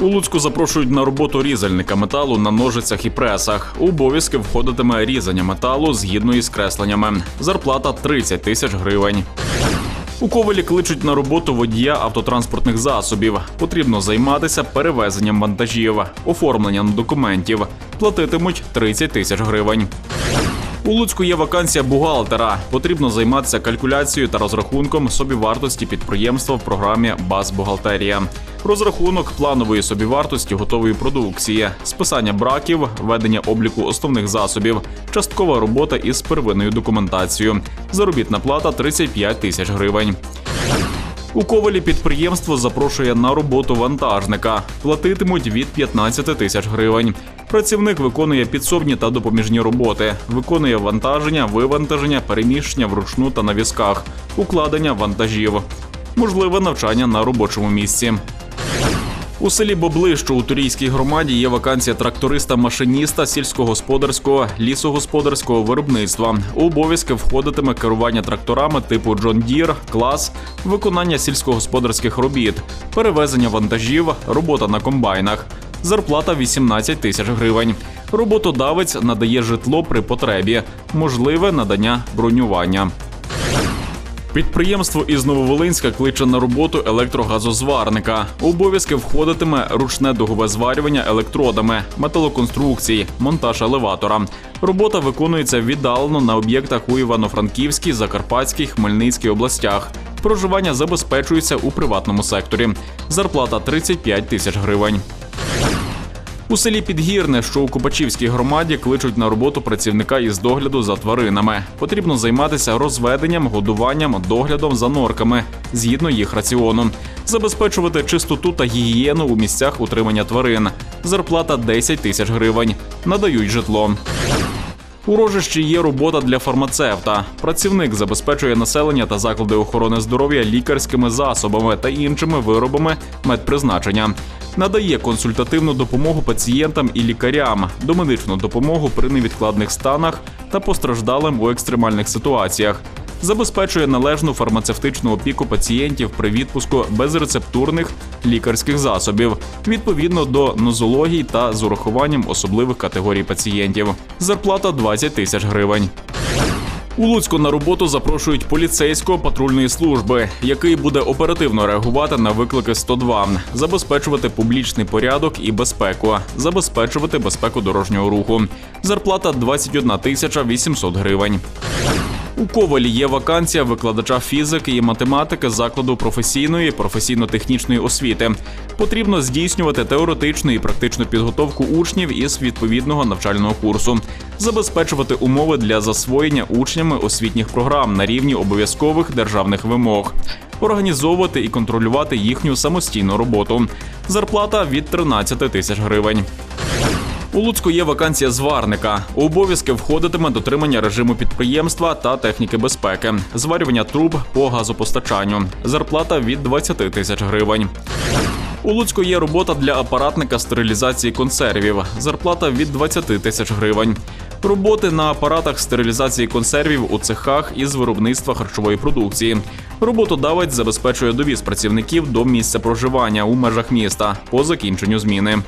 У Луцьку запрошують на роботу різальника металу на ножицях і пресах. У обов'язки входитиме різання металу згідно із кресленнями. Зарплата 30 тисяч гривень. У Ковелі кличуть на роботу водія автотранспортних засобів. Потрібно займатися перевезенням вантажів, оформленням документів. Платитимуть 30 тисяч гривень. У Луцьку є вакансія бухгалтера. Потрібно займатися калькуляцією та розрахунком собівартості підприємства в програмі Базбухгалтерія. Розрахунок планової собівартості готової продукції, списання браків, ведення обліку основних засобів, часткова робота із первинною документацією. Заробітна плата 35 тисяч гривень. У Ковалі підприємство запрошує на роботу вантажника. Платитимуть від 15 тисяч гривень. Працівник виконує підсобні та допоміжні роботи, виконує вантаження, вивантаження, переміщення вручну та на візках, укладення вантажів. Можливе навчання на робочому місці. У селі Бобли, що у Турійській громаді, є вакансія тракториста-машиніста сільськогосподарського лісогосподарського виробництва. У обов'язки входитиме керування тракторами типу John Deere, клас, виконання сільськогосподарських робіт, перевезення вантажів, робота на комбайнах. Зарплата 18 тисяч гривень. Роботодавець надає житло при потребі, можливе надання бронювання. Підприємство із Нововолинська кличе на роботу електрогазозварника. Обов'язки входитиме ручне дугове зварювання електродами, металоконструкцій, монтаж елеватора. Робота виконується віддалено на об'єктах у Івано-Франківській, Закарпатській, Хмельницькій областях. Проживання забезпечується у приватному секторі. Зарплата 35 тисяч гривень. У селі Підгірне, що у Купачівській громаді, кличуть на роботу працівника із догляду за тваринами. Потрібно займатися розведенням, годуванням, доглядом за норками згідно їх раціону, забезпечувати чистоту та гігієну у місцях утримання тварин. Зарплата 10 тисяч гривень. Надають житло. У рожищі є робота для фармацевта. Працівник забезпечує населення та заклади охорони здоров'я лікарськими засобами та іншими виробами медпризначення. Надає консультативну допомогу пацієнтам і лікарям, домедичну допомогу при невідкладних станах та постраждалим у екстремальних ситуаціях. Забезпечує належну фармацевтичну опіку пацієнтів при відпуску безрецептурних лікарських засобів відповідно до нозологій та з урахуванням особливих категорій пацієнтів. Зарплата 20 тисяч гривень. У Луцьку на роботу запрошують поліцейського патрульної служби, який буде оперативно реагувати на виклики 102, забезпечувати публічний порядок і безпеку, забезпечувати безпеку дорожнього руху. Зарплата 21 тисяча 800 гривень. У Ковалі є вакансія викладача фізики і математики закладу професійної професійно-технічної освіти. Потрібно здійснювати теоретичну і практичну підготовку учнів із відповідного навчального курсу, забезпечувати умови для засвоєння учнями освітніх програм на рівні обов'язкових державних вимог, організовувати і контролювати їхню самостійну роботу. Зарплата від 13 тисяч гривень. У Луцьку є вакансія зварника. У обов'язки входитиме дотримання режиму підприємства та техніки безпеки, зварювання труб по газопостачанню. Зарплата від 20 тисяч гривень. У Луцьку є робота для апаратника стерилізації консервів. Зарплата від 20 тисяч гривень. Роботи на апаратах стерилізації консервів у цехах із виробництва харчової продукції. Роботодавець забезпечує довіз працівників до місця проживання у межах міста по закінченню зміни.